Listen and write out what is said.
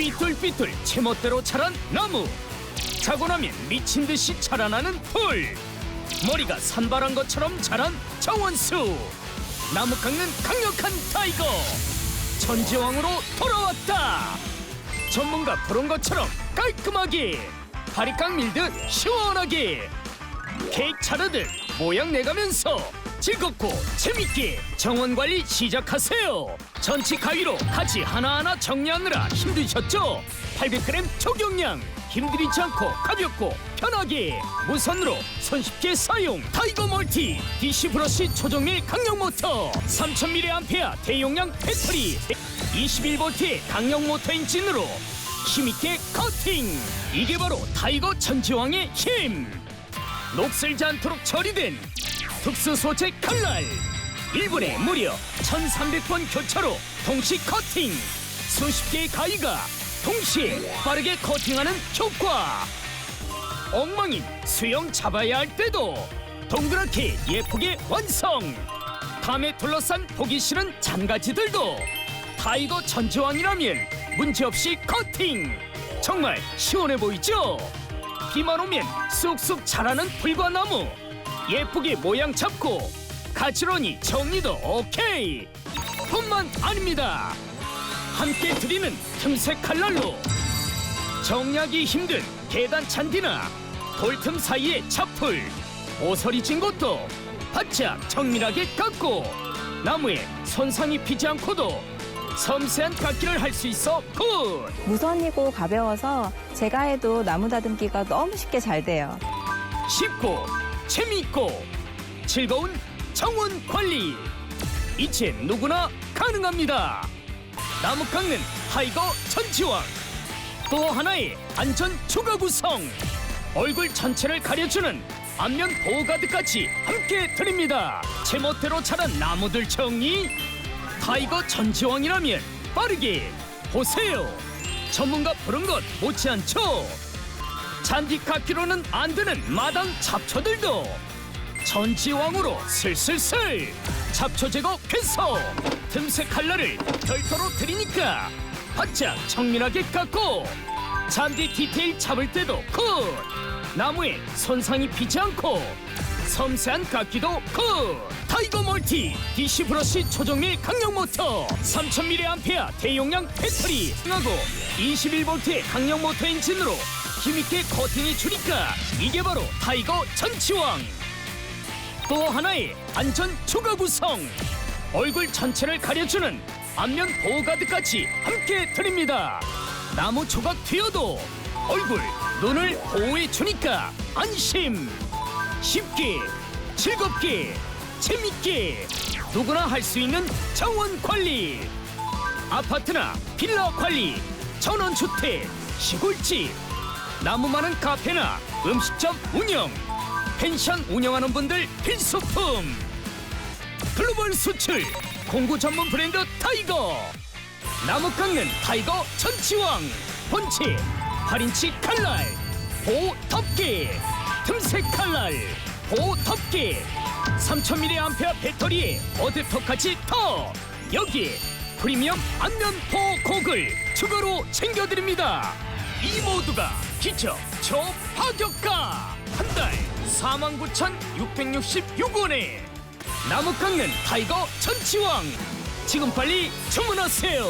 삐뚤삐뚤 제멋대로 자란 나무. 자고 나면 미친 듯이 자라나는 풀. 머리가 산발한 것처럼 자란 정원수. 나무 깎는 강력한 타이거. 전지왕으로 돌아왔다. 전문가 부른 것처럼 깔끔하게 바리깡 밀듯 시원하게. 케이크 차르듯 모양 내가면서 즐겁고 재밌게 정원 관리 시작하세요. 전치 가위로 가지 하나하나 정리하느라 힘드셨죠? 800g 적용량 힘들이지 않고 가볍고 편하게 무선으로 손쉽게 사용 타이거 멀티 DC 브러쉬 초정밀 강력 모터 3000mAh 대용량 배터리 21V의 강력 모터 엔진으로 힘있게 커팅 이게 바로 타이거 전지왕의 힘 녹슬지 않도록 처리된 특수 소재 칼날. 1분에 무려 1300번 교차로 동시 커팅. 수십 개의 가위가 동시에 빠르게 커팅하는 효과. 엉망인 수영 잡아야 할 때도 동그랗게 예쁘게 완성. 밤에 둘러싼 보기 싫은 잔가지들도 타이거 전지왕이라면 문제없이 커팅. 정말 시원해 보이죠? 비만 오면 쑥쑥 자라는 풀과 나무 예쁘게 모양 잡고 가지런히 정리도 오케이. 뿐만 아닙니다. 함께 드리는 틈새 칼날로 정리하기 힘든 계단 잔디나 돌틈 사이의 차풀 오설이 진 곳도 바짝 정밀하게 깎고 나무에 손상이 피지 않고도 섬세한 깎기를 할 수 있어 굿! 무선이고 가벼워서 제가 해도 나무 다듬기가 너무 쉽게 잘 돼요. 쉽고 재미있고 즐거운 정원 관리. 이제 누구나 가능합니다. 나무 깎는 타이거 전지왕. 또 하나의 안전 추가 구성. 얼굴 전체를 가려주는 안면 보호 가드까지 함께 드립니다. 제멋대로 자란 나무들 정리 타이거 전지왕이라면 빠르게 보세요. 전문가 부른 것 못지않죠 잔디 깎기로는 안 되는 마당 잡초들도 전지왕으로 슬슬슬 잡초 제거 괴서 틈새 칼날을 별도로 드리니까 바짝 정밀하게 깎고 잔디 디테일 잡을 때도 굿! 나무에 손상이 피지 않고 섬세한 깎기도 굿 타이거 멀티 DC 브러쉬 초정밀 강력 모터 3000mAh 대용량 배터리 하고 21V의 강력 모터 엔진으로 힘있게 커팅해 주니까 이게 바로 타이거 전치왕. 또 하나의 안전 추가 구성 얼굴 전체를 가려주는 안면 보호 가드까지 함께 드립니다. 나무 조각 튀어도 얼굴 눈을 보호해 주니까 안심 쉽게 즐겁게 재밌게 누구나 할 수 있는 정원 관리. 아파트나 빌라 관리 전원주택 시골집 나무 많은 카페나 음식점 운영 펜션 운영하는 분들 필수품. 글로벌 수출 공구 전문 브랜드 타이거. 나무 깎는 타이거 전치왕 본체 8인치 칼날 보호 덮개 틈새 칼날 보호 덮개 3000mAh 배터리에 어댑터까지 더. 여기에 프리미엄 안면 보호 고글 추가로 챙겨드립니다. 이 모두가 기적 초파격가. 한 달 49,666원에. 나무 깎는 타이거 전치왕. 지금 빨리 주문하세요